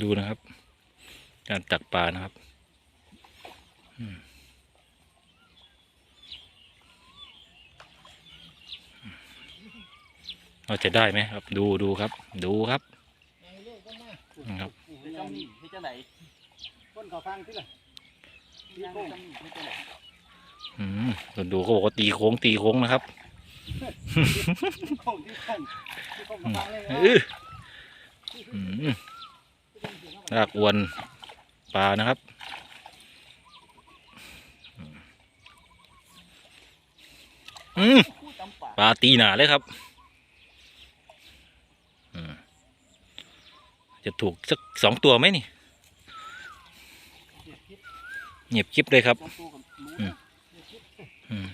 ดูนะครับ การตักปลานะครับเราจะได้ไหมครับ ดูดูครับ ดูครับครับอืมดูเขาบอกว่าตีโค้งตีโค้งนะครับอืม รากอวนปลานะครับ อืมปลาตีหนาเลยครับจะถูกสักสองตัวไหมนี่เงียบคลิปเลยครับอืมอืม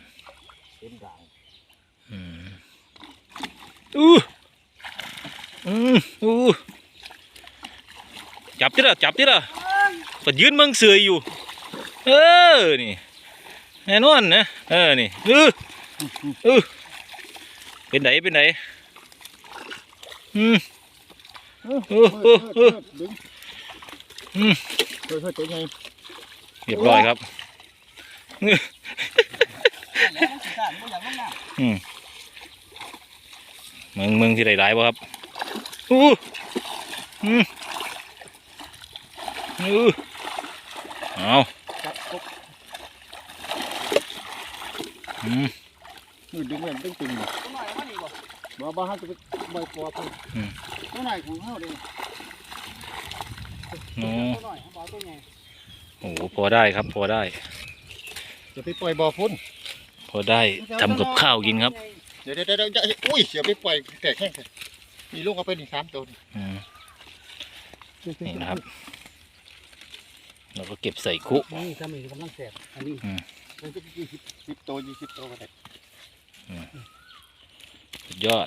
อืมอืม บที่ละจับที่ละก็ยืนมืองเสืออยู่ เออ นี่ แน่นอนนะ เออ นี่เออเออเป็นไหนเป็นไหนอืมเออเออเอออืมเฮ้ยเฮ้ยเรียบร้อยครับอืมมืองมืองที่ไหนหลายบ่ครับอู้อืมอู้ เอาจับกบอืมนี่ดึงเว้นดึงตึงตัวน้อยเอามานี่บ่บ่บ่ฮะจะไปบ่อยปอพุ่นอืมตัวไหนของเฮาเด้โอ้ตัวน้อยเขาบอกตัวใหญ่โหพอได้ครับ พอได้จะไปปล่อยบ่อพุ่นพอได้ทำกับข้าวกินครับ เดี๋ยวเดี๋ยวเดี๋ยวเดี๋ยวอุ้ยเสียไปปล่อยแตกแห้งเลยมีลูกเอาไปนี่สามตัวนี่อืมนี่นะครับ เราก็เก็บใส่คุนี่ทำนี่กำลังแสบอันนี้อืมมันจะยี่สิบสิบตัวยี่สิบตัวก็ได้สุดยอด